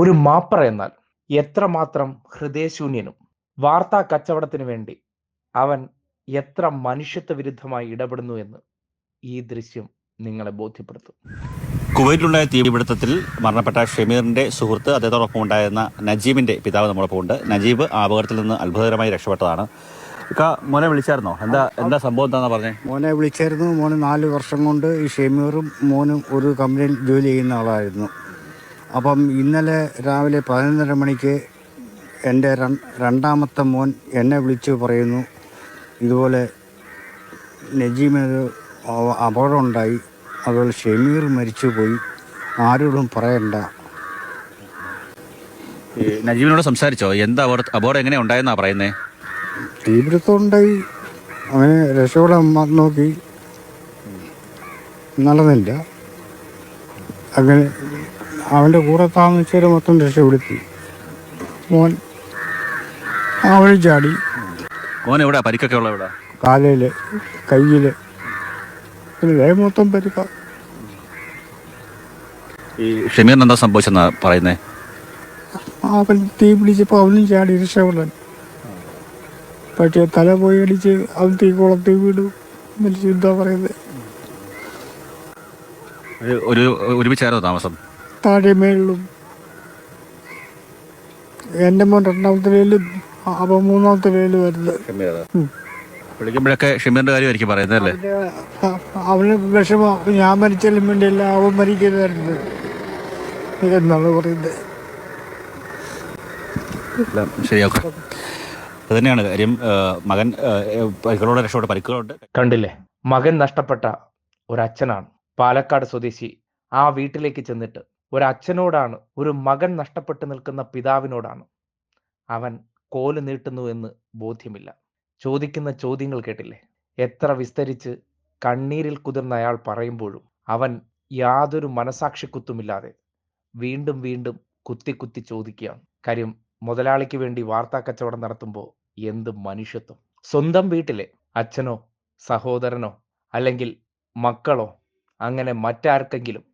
ഒരു മാപ്പറ എന്നാൽ എത്രമാത്രം ഹൃദയശൂന്യനും വാർത്താ കച്ചവടത്തിന് വേണ്ടി അവൻ എത്ര മനുഷ്യത്വ വിരുദ്ധമായി ഇടപെടുന്നു എന്ന് ഈ ദൃശ്യം നിങ്ങളെ ബോധ്യപ്പെടുത്തും. കുവൈറ്റിലുണ്ടായ തീപിടുത്തത്തിൽ മരണപ്പെട്ട ഷമീറിന്റെ സുഹൃത്ത് അദ്ദേഹത്തോടൊപ്പം ഉണ്ടായിരുന്ന നജീബിന്റെ പിതാവ് നമ്മളൊപ്പം ഉണ്ട്. നജീബ് ആ അപകടത്തിൽ നിന്ന് അത്ഭുതകരമായി രക്ഷപ്പെട്ടതാണ്. മോനെ വിളിച്ചായിരുന്നോ? എന്താ എന്താ സംഭവം എന്താണെന്ന് പറഞ്ഞേ? മോനെ വിളിച്ചായിരുന്നു. മോന് നാല് വർഷം കൊണ്ട് ഈ ഷെമീറും മോനും ഒരു കമ്പനിയിൽ ജോലി ചെയ്യുന്ന ആളായിരുന്നു. അപ്പം ഇന്നലെ രാവിലെ പതിനൊന്നര മണിക്ക് എന്റെ രണ്ടാമത്തെ മോൻ എന്നെ വിളിച്ച് പറയുന്നു ഇതുപോലെ നജീമിനൊരു അപ- അപകടമുണ്ടായി അതുപോലെ ഷെമീർ മരിച്ചുപോയി ആരോടും പറയണ്ട. നജീബിനോട് സംസാരിച്ചോ? എന്താ അപകട- എങ്ങനെയാ ഉണ്ടായെന്നാ പറയുന്നേ? തീപിടുത്തം ഉണ്ടായി അവനെ രക്ഷപ്പെടാൻ നോക്കി. നടന്നില്ല. അങ്ങനെ അവന്റെ കൂടെ താമസിച്ചവരെ മൊത്തം രക്ഷപ്പെടുത്തി. മോൻ ആ വഴി ചാടി. മോൻ എവിടെ? പരിക്കൊക്കെ ഉള്ള എവിടെ? കാലയിൽ കയ്യിൽ പിന്നെ മൊത്തം പരിക്ക. ഈ ഷമീറിന് എന്താ സംഭവിച്ചെന്നാ പറയുന്നേ? അവൻ തീ പിടിച്ചപ്പോൾ അവനും ചാടി രക്ഷപ്പെടാൻ പക്ഷേ തല പോയി അടിച്ച് അവൻ തീ കുളത്തി വീണു. മരിച്ചു. എന്താ പറയുന്നത് ഒരു ഒരുമിച്ചായിരുന്നു താമസം? താഴെ മേളിലും. എന്റെ മോൻ രണ്ടാമത്തെ വേലും അപ്പൊ മൂന്നാമത്തെ വേൽ വരുന്നത്. വിളിക്കുമ്പോഴൊക്കെ ഷമീറിന്റെ കാര്യമായിരിക്കും അവന് വിഷമം. ഞാൻ മരിച്ചാലും വേണ്ടിയല്ല അവൻ മരിക്കരുതായിരുന്നു എന്നാണ് പറയുന്നത്. എല്ലാം അത് തന്നെയാണ് കാര്യം. മകൻ പരിക്കുകളോടെ രക്ഷപ്പെട്ട പരിക്കുകളുണ്ട്. കണ്ടില്ലേ? മകൻ നഷ്ടപ്പെട്ട ഒരച്ഛനാണ്. പാലക്കാട് സ്വദേശി ആ വീട്ടിലേക്ക് ചെന്നിട്ട് ഒരച്ഛനോടാണ് ഒരു മകൻ നഷ്ടപ്പെട്ടു നിൽക്കുന്ന പിതാവിനോടാണ് അവൻ കോൽ നീട്ടുന്നു എന്ന് ബോധ്യമില്ല. ചോദിക്കുന്ന ചോദ്യങ്ങൾ കേട്ടില്ലേ? എത്ര വിസ്തരിച്ച് കണ്ണീരിൽ കുതിർന്ന അയാൾ പറയുമ്പോഴും അവൻ യാതൊരു മനസാക്ഷിക്കുത്തുമില്ലാതെ വീണ്ടും വീണ്ടും കുത്തി കുത്തി ചോദിക്കുകയാണ്. കാര്യം മുതലാളിക്ക് വേണ്ടി വാർത്താ കച്ചവടം നടത്തുമ്പോൾ എന്ത് മനുഷ്യത്വം? സ്വന്തം വീട്ടിലെ അച്ഛനോ സഹോദരനോ അല്ലെങ്കിൽ മക്കളോ അങ്ങനെ മറ്റാർക്കെങ്കിലും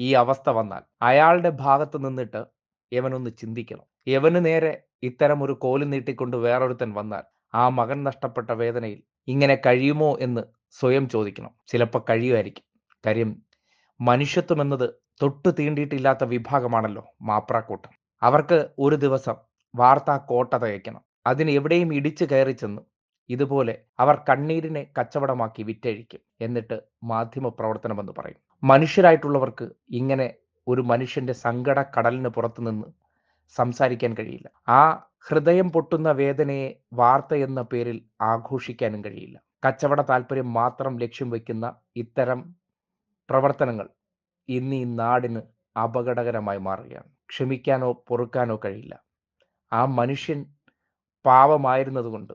ഈ അവസ്ഥ വന്നാൽ അയാളുടെ ഭാഗത്ത് നിന്നിട്ട് യവനൊന്ന് ചിന്തിക്കണം. യവന് നേരെ ഇത്തരം ഒരു കോൽ നീട്ടിക്കൊണ്ട് വേറൊരുത്തൻ വന്നാൽ ആ മകൻ നഷ്ടപ്പെട്ട വേദനയിൽ ഇങ്ങനെ കഴിയുമോ എന്ന് സ്വയം ചോദിക്കണം. ചിലപ്പോൾ കഴിയുമായിരിക്കും. കാര്യം മനുഷ്യത്വം എന്നത് തൊട്ടു തീണ്ടിയിട്ടില്ലാത്ത വിഭാഗമാണല്ലോ മാപ്രാക്കൂട്ടം. അവർക്ക് ഒരു ദിവസം വാർത്താ കോട്ട തയ്ക്കണം അതിന് എവിടെയും ഇടിച്ചു കയറി ചെന്ന് ഇതുപോലെ അവർ കണ്ണീരിനെ കച്ചവടമാക്കി വിറ്റഴിക്കും. എന്നിട്ട് മാധ്യമ പ്രവർത്തനമെന്ന് പറയും. മനുഷ്യരായിട്ടുള്ളവർക്ക് ഇങ്ങനെ ഒരു മനുഷ്യന്റെ സങ്കട കടലിന് പുറത്തു നിന്ന് സംസാരിക്കാൻ കഴിയില്ല. ആ ഹൃദയം പൊട്ടുന്ന വേദനയെ വാർത്ത എന്ന പേരിൽ ആഘോഷിക്കാനും കഴിയില്ല. കച്ചവട താല്പര്യം മാത്രം ലക്ഷ്യം വയ്ക്കുന്ന ഇത്തരം പ്രവർത്തനങ്ങൾ ഇന്ന് ഈ നാടിന് അപകടകരമായി മാറുകയാണ്. ക്ഷമിക്കാനോ പൊറുക്കാനോ കഴിയില്ല. ആ മനുഷ്യൻ പാവമായിരുന്നതുകൊണ്ട്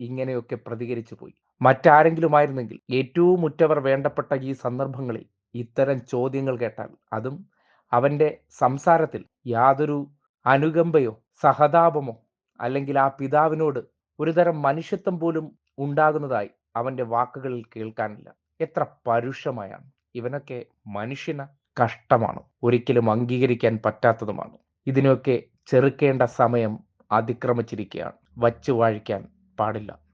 ഇങ്ങനെയൊക്കെ പ്രതികരിച്ചു പോയി മറ്റാരെങ്കിലും ആയിരുന്നെങ്കിൽ ഏറ്റവും ഉറ്റവർ വേണ്ടപ്പെട്ട ഈ സന്ദർഭങ്ങളിൽ ഇത്തരം ചോദ്യങ്ങൾ കേട്ടാൽ അതും അവന്റെ സംസാരത്തിൽ യാതൊരു അനുകമ്പയോ സഹതാപമോ അല്ലെങ്കിൽ ആ പിതാവിനോട് ഒരുതരം മനുഷ്യത്വം പോലും ഉണ്ടാകുന്നതായി അവന്റെ വാക്കുകളിൽ കേൾക്കാനില്ല. എത്ര പരുഷമായാണ്. ഇവനൊക്കെ മനുഷ്യന കഷ്ടമാണ്. ഒരിക്കലും അംഗീകരിക്കാൻ പറ്റാത്തതുമാണ്. ഇതിനൊക്കെ ചെറുക്കേണ്ട സമയം അതിക്രമിച്ചിരിക്കുകയാണ്. വച്ചു വാഴിക്കാൻ പാടില്ല.